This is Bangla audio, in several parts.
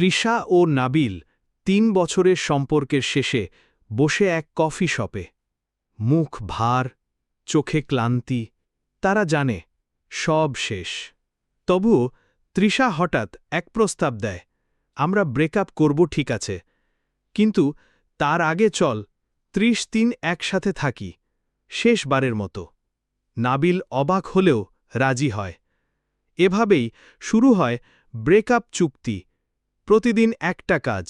তৃষা ও নাবিল তিন বছরের সম্পর্কের শেষে বসে এক কফি শপে। মুখ ভার, চোখে ক্লান্তি, তারা জানে, সব শেষ। তবুও তৃষা হঠাৎ এক প্রস্তাব দেয়, আমরা ব্রেকআপ করব, ঠিক আছে। কিন্তু তার আগে চল, ত্রিশ দিন একসাথে থাকি, শেষবারের মতো। নাবিল অবাক হলেও রাজি হয়। এভাবেই শুরু হয় ব্রেকআপ চুক্তি। প্রতিদিন একটা কাজ।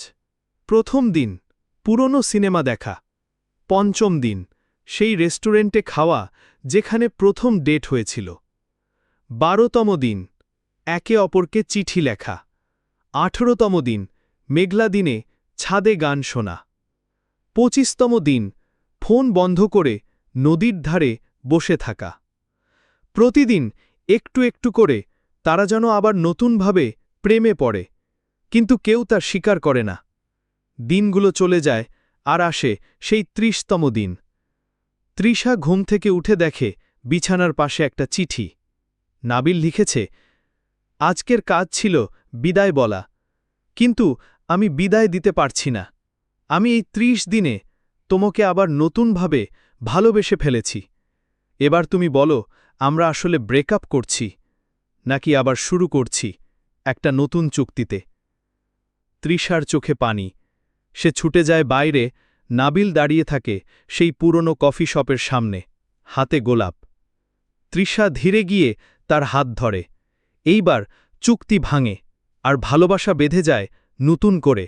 প্রথম দিন, পুরনো সিনেমা দেখা। পঞ্চম দিন, সেই রেস্টুরেন্টে খাওয়া যেখানে প্রথম ডেট হয়েছিল। বারোতম দিন, একে অপরকে চিঠি লেখা। আঠেরোতম দিন, মেঘলা দিনে ছাদে গান শোনা। পঁচিশতম দিন, ফোন বন্ধ করে নদীর ধারে বসে থাকা। প্রতিদিন একটু একটু করে তারা যেন আবার নতুনভাবে প্রেমে পড়ে। কিন্তু কেউ তার স্বীকার করে না। দিনগুলো চলে যায়, আর আসে সেই ত্রিশতম দিন। তৃষা ঘুম থেকে উঠে দেখে বিছানার পাশে একটা চিঠি। নাবিল লিখেছে, আজকের কাজ ছিল বিদায় বলা, কিন্তু আমি বিদায় দিতে পারছি না। আমি এই ত্রিশ দিনে তোমাকে আবার নতুনভাবে ভালোবেসে ফেলেছি। এবার তুমি বলো, আমরা আসলে ব্রেকআপ করছি, নাকি আবার শুরু করছি একটা নতুন চুক্তিতে? তৃষার চোখে পানি। সে ছুটে যায় বাইরে, নাবিল দাঁড়িয়ে থাকে সেই পুরনো কফি শপের সামনে, হাতে গোলাপ। তৃষা ধীরে গিয়ে তার হাত ধরে। এইবার চুক্তি ভাঙে, আর ভালোবাসা বেঁধে যায় নতুন করে।